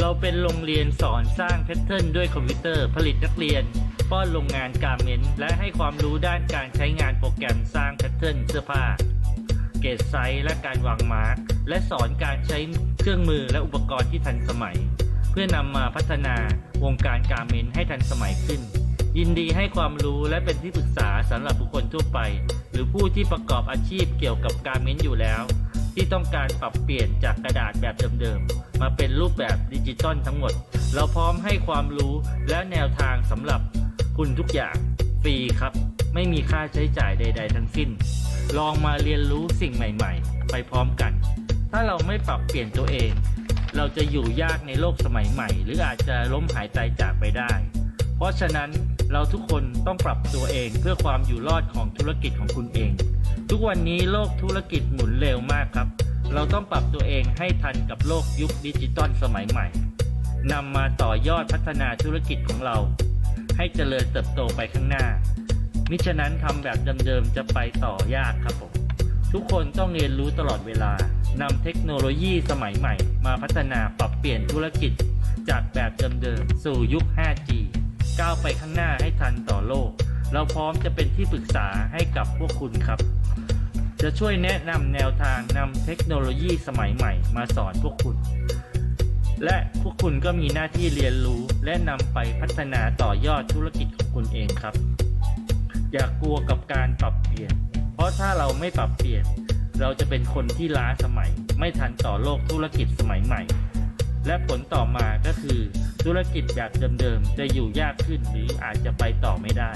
เราเป็นโรงเรียนสอนสร้างแพทเทิร์นด้วยคอมพิวเตอร์ผลิตนักเรียน ป้อนโรงงานการเมนต์และให้ความรู้ด้านการใช้งานโปรแกรมสร้างแพทเทิร์นเสื้อผ้า เกรดไซส์และการวางมาร์กและสอนการใช้เครื่องมือและอุปกรณ์ที่ทันสมัย เพื่อนำมาพัฒนาวงการการเมนต์ให้ทันสมัยขึ้น ยินดีให้ความรู้และเป็นที่ปรึกษาสำหรับบุคคลทั่วไป หรือผู้ที่ประกอบอาชีพเกี่ยวกับการเมนต์อยู่แล้ว ที่ต้องการปรับเปลี่ยนจากกระดาษแบบเดิมๆ มาเป็นรูปแบบดิจิตอลทั้งหมด เราพร้อมให้ความรู้และแนวทางสำหรับคุณทุกอย่างฟรีครับ ไม่มีค่าใช้จ่ายใด ๆ ทั้งสิ้น ลองมาเรียนรู้สิ่งใหม่ ๆ ไปพร้อมกัน ถ้าเราไม่ปรับเปลี่ยนตัวเอง เราจะอยู่ยากในโลกสมัยใหม่ หรืออาจจะล้มหายตายจากไปได้ เพราะฉะนั้น เราทุกคนต้องปรับตัวเองเพื่อความอยู่รอดของธุรกิจของคุณเอง ทุกวันนี้โลกธุรกิจหมุนเร็วมากครับ เราต้องปรับตัวเองให้ทันกับโลกยุคดิจิตอลสมัยใหม่นำมาต่อยอดพัฒนาธุรกิจของเรา ให้เจริญเติบโตไปข้างหน้า มิฉะนั้นทำแบบเดิมๆจะไปต่อยากครับผมทุกคนต้องเรียนรู้ตลอดเวลานำเทคโนโลยีสมัยใหม่ มาพัฒนาปรับเปลี่ยนธุรกิจ จากแบบเดิมๆสู่ยุค 5G ก้าวไปข้างหน้าให้ทันต่อโลก เราพร้อมจะเป็นที่ปรึกษาให้กับพวกคุณครับ จะช่วยแนะนำแนวทางนำเทคโนโลยีสมัยใหม่มาสอนพวกคุณ และพวกคุณก็มีหน้าที่เรียนรู้และนำไปพัฒนาต่อยอดธุรกิจของคุณเองครับ อย่ากลัวกับการปรับเปลี่ยน เพราะถ้าเราไม่ปรับเปลี่ยน เราจะเป็นคนที่ล้าสมัย ไม่ทันต่อโลกธุรกิจสมัยใหม่ และผลต่อมาก็คือ ธุรกิจแบบเดิมๆจะอยู่ยากขึ้นหรืออาจจะไปต่อไม่ได้